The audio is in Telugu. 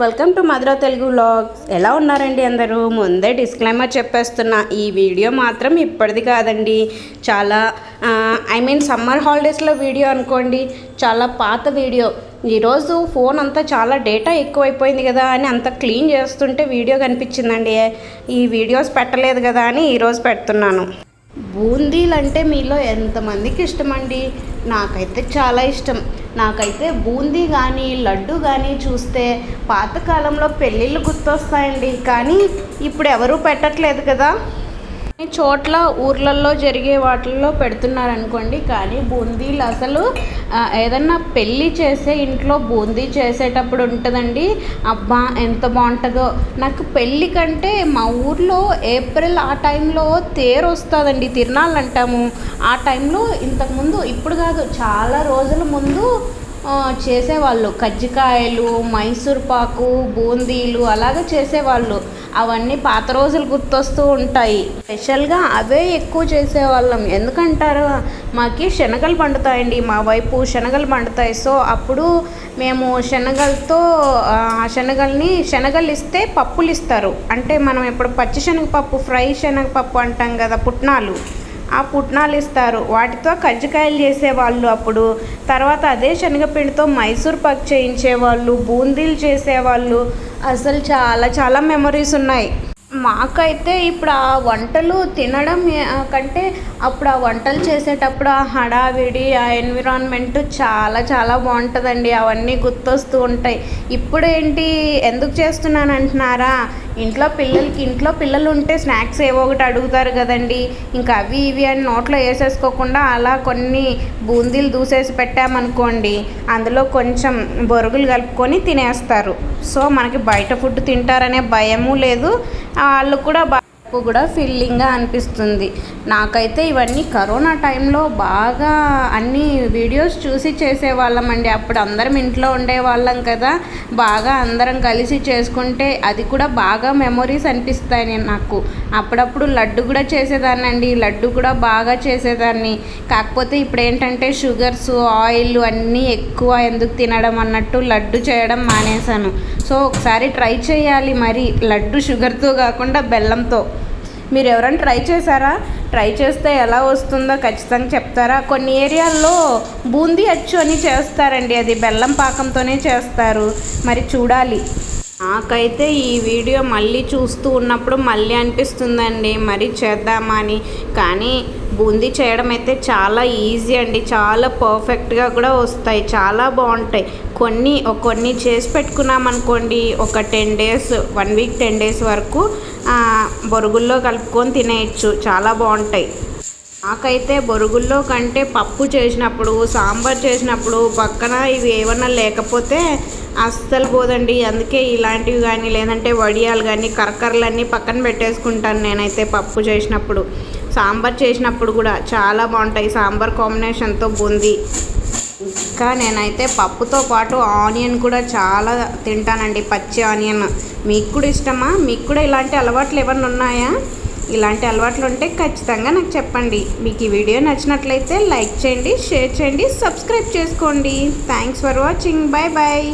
Welcome to Madhura Telugu vlogs. ఎలా ఉన్నారండి అందరూ? ముందే డిస్క్లైమర్ చెప్పేస్తున్నా ఈ వీడియో మాత్రం ఇప్పటిది కాదండి. చాలా ఐ మీన్ సమ్మర్ హాలిడేస్లో వీడియో అనుకోండి చాలా పాత వీడియో. ఈరోజు ఫోన్ అంతా చాలా డేటా ఎక్కువైపోయింది కదా అని అంత క్లీన్ చేస్తుంటే వీడియో కనిపించిందండి. ఈ వీడియోస్ పెట్టలేదు కదా అని ఈరోజు పెడుతున్నాను. బూందీలు అంటే మీలో ఎంతమందికి ఇష్టమండి? నాకైతే చాలా ఇష్టం. నాకైతే బూందీ కానీ లడ్డు కానీ చూస్తే పాతకాలంలో పెళ్ళిళ్ళు గుర్తొస్తాయండి. కానీ ఇప్పుడు ఎవరూ పెట్టట్లేదు కదా. చోట్ల ఊర్లలో జరిగే వాటిల్లో పెడుతున్నారు అనుకోండి కానీ బూందీలు అసలు ఏదన్నా పెళ్ళి చేసే ఇంట్లో బూందీ చేసేటప్పుడు ఉంటుందండి అబ్బా ఎంత బాగుంటుందో. నాకు పెళ్ళి కంటే మా ఊర్లో ఏప్రిల్ ఆ టైంలో తేరు వస్తుందండి తిరణాలు అంటాము ఆ టైంలో ఇంతకుముందు ఇప్పుడు కాదు చాలా రోజుల ముందు చేసేవాళ్ళు. కజ్జికాయలు మైసూర్ పాకు బూందీలు అలాగే చేసేవాళ్ళు. అవన్నీ పాత రోజులు గుర్తొస్తూ ఉంటాయి. స్పెషల్గా అవే ఎక్కువ చేసేవాళ్ళం. ఎందుకంటారు? మాకి శనగలు పండుతాయండి. మా వైపు శనగలు పండుతాయి. సో అప్పుడు మేము శనగలతో ఆ శనగల్ని శనగలు ఇస్తే పప్పులు ఇస్తారు అంటే మనం ఇప్పుడు పచ్చి శనగపప్పు ఫ్రై శనగపప్పు అంటాం కదా పుట్నాలు. ఆ పుట్నాలు ఇస్తారు వాటితో కజ్జికాయలు చేసేవాళ్ళు అప్పుడు. తర్వాత అదే శనగపిండితో మైసూర్ పాక్ చేయించేవాళ్ళు బూందీలు చేసేవాళ్ళు. అసలు చాలా చాలా మెమరీస్ ఉన్నాయి. మాకైతే ఇప్పుడు ఆ వంటలు తినడం కంటే అప్పుడు ఆ వంటలు చేసేటప్పుడు ఆ హడావిడి ఆ ఎన్విరాన్మెంట్ చాలా చాలా బాగుంటుందండి. అవన్నీ గుర్తొస్తూ ఉంటాయి. ఇప్పుడు ఏంటి ఎందుకు చేస్తున్నాను అంటున్నారా ఇంట్లో పిల్లలకి ఇంట్లో పిల్లలు ఉంటే స్నాక్స్ ఏవో ఒకటి అడుగుతారు కదండి. ఇంకా అవి ఇవి అని నోట్లో వేసేసుకోకుండా అలా కొన్ని బూందీలు దూసేసి పెట్టామనుకోండి అందులో కొంచెం బొరుగులు కలుపుకొని తినేస్తారు. సో మనకి బయట ఫుడ్ తింటారనే భయము లేదు. వాళ్ళు కూడా నాకు కూడా ఫీలింగ్గా అనిపిస్తుంది. నాకైతే ఇవన్నీ కరోనా టైంలో బాగా అన్ని వీడియోస్ చూసి చేసేవాళ్ళం అండి. అప్పుడు అందరం ఇంట్లో ఉండేవాళ్ళం కదా. బాగా అందరం కలిసి చేసుకుంటే అది కూడా బాగా మెమొరీస్ అనిపిస్తాయి నేను నాకు. అప్పుడప్పుడు లడ్డు కూడా చేసేదాన్ని అండి. లడ్డు కూడా బాగా చేసేదాన్ని. కాకపోతే ఇప్పుడు ఏంటంటే షుగర్స్ ఆయిల్ అన్నీ ఎక్కువ ఎందుకు తినడం అన్నట్టు లడ్డు చేయడం మానేశాను. సో ఒకసారి ట్రై చేయాలి మరి. లడ్డు షుగర్తో కాకుండా బెల్లంతో. మీరు ఎవరైనా ట్రై చేశారా? ట్రై చేస్తే ఎలా వస్తుందో ఖచ్చితంగా చెప్తారా? కొన్ని ఏరియాల్లో బూందీ అచ్చు అని చేస్తారండి. అది బెల్లం పాకంతోనే చేస్తారు. మరి చూడాలి. నాకైతే ఈ వీడియో మళ్ళీ చూస్తూ ఉన్నప్పుడు మళ్ళీ అనిపిస్తుందండి మరి చేద్దామా అని కానీ బూందీ చేయడం అయితే చాలా ఈజీ అండి చాలా పర్ఫెక్ట్గా కూడా వస్తాయి చాలా బాగుంటాయి. కొన్ని కొన్ని చేసి పెట్టుకున్నామనుకోండి ఒక ten days one week ten days వరకు బొరుగుల్లో కలుపుకొని తినేయచ్చు చాలా బాగుంటాయి. నాకైతే బొరుగుల్లో కంటే పప్పు చేసినప్పుడు సాంబార్ చేసినప్పుడు పక్కన ఇవి ఏమన్నా లేకపోతే అస్సలు పోదండి. అందుకే ఇలాంటివి కానీ లేదంటే వడియాలు కానీ కరకరలన్నీ పక్కన పెట్టేసుకుంటాను నేనైతే పప్పు చేసినప్పుడు. సాంబార్ చేసినప్పుడు కూడా చాలా బాగుంటాయి. సాంబార్ కాంబినేషన్తో బూందీ. ఇంకా నేనైతే పప్పుతో పాటు ఆనియన్ కూడా చాలా తింటానండి. పచ్చి ఆనియన్. మీకు కూడా ఇష్టమా? మీకు కూడా ఇలాంటి అలవాట్లు ఏమన్నా ఉన్నాయా? ఇలాంటి అలవాట్లు ఉంటే ఖచ్చితంగా నాకు చెప్పండి. మీకు ఈ వీడియో నచ్చినట్లయితే లైక్ చేయండి షేర్ చేయండి సబ్స్క్రైబ్ చేసుకోండి. Thanks for watching. Bye bye